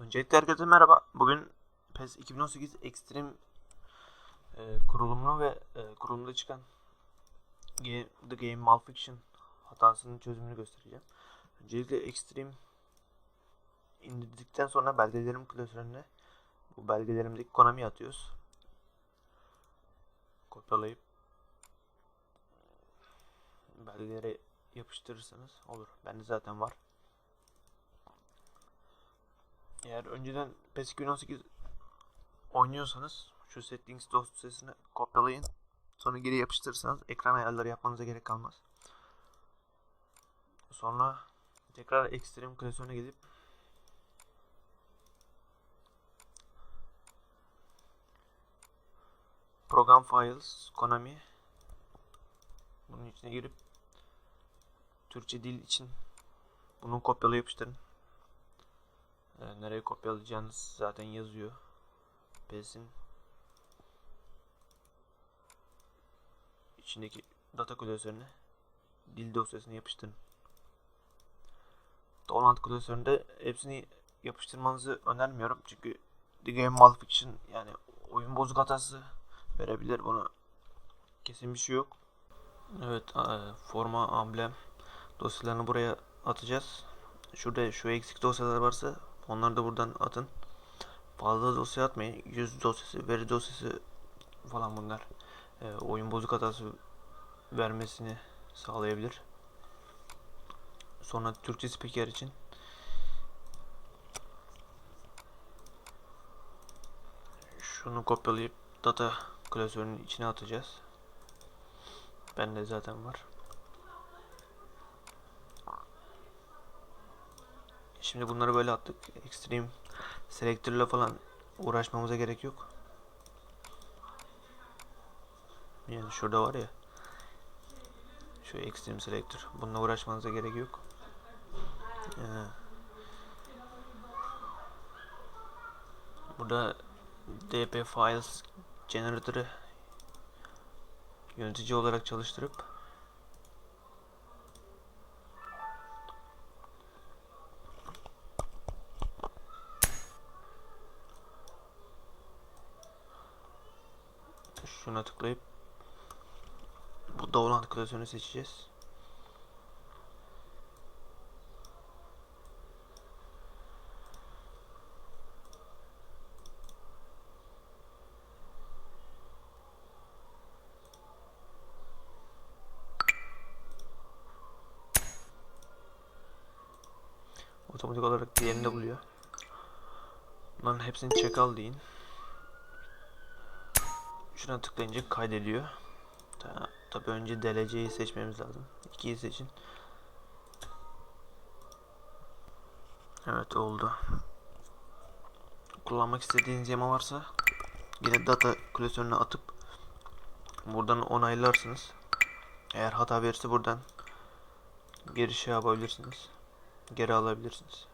Öncelikle herkese merhaba. Bugün PES 2018 Extreme e, kurulumunu ve e, kurulumda çıkan Game, The Game Malfunction hatasının çözümünü göstereceğim. Öncelikle Extreme indirdikten sonra belgelerim klasörüne bu belgelerimdeki Konami'yi atıyoruz. Kopyalayıp belgelere yapıştırırsanız olur. Bende zaten var. Eğer önceden PES 2018 oynuyorsanız şu settings dosyasını kopyalayın. Sonra geri yapıştırırsanız ekran ayarları yapmanıza gerek kalmaz. Sonra tekrar Extreme klasörüne gidip Program Files, Konami bunun içine girip Türkçe dil için bunu kopyala yapıştırın. Ee, nereye kopyalayacağınız zaten yazıyor. PES'in içindeki data klasörüne dil dosyasını yapıştırın. Download klasöründe hepsini yapıştırmanızı önermiyorum. Çünkü The Game Malfunction yani oyun bozuk hatası verebilir. Buna kesin bir şey yok. Evet, e, forma, amblem dosyalarını buraya atacağız. Şurada şu eksik dosyalar varsa onları da buradan atın. Fazla dosya atmayın. Yüz dosyası, veri dosyası falan bunlar. E, oyun bozuk hatası vermesini sağlayabilir. Sonra Türkçe spiker için şunu kopyalayıp data klasörünün içine atacağız. Bende zaten var. Şimdi bunları böyle attık. Extreme Selector ile falan uğraşmamıza gerek yok. Yani şurada var ya. Şu Extreme Selector. Bununla uğraşmanıza gerek yok. Ee, burada DP Files Generator'ı yönetici olarak çalıştırıp şuna tıklayıp bu download klasörünü seçeceğiz. Otomatik olarak diğerini de buluyor. Bunların hepsini check al deyin. Şuna tıklayınca kaydediyor. Ta, tabii önce DLC'yi seçmemiz lazım. 2'yi seçin. Evet oldu. Kullanmak istediğiniz yama varsa yine data klasörüne atıp buradan onaylarsınız. Eğer hata verirse buradan geri şey yapabilirsiniz. Geri alabilirsiniz.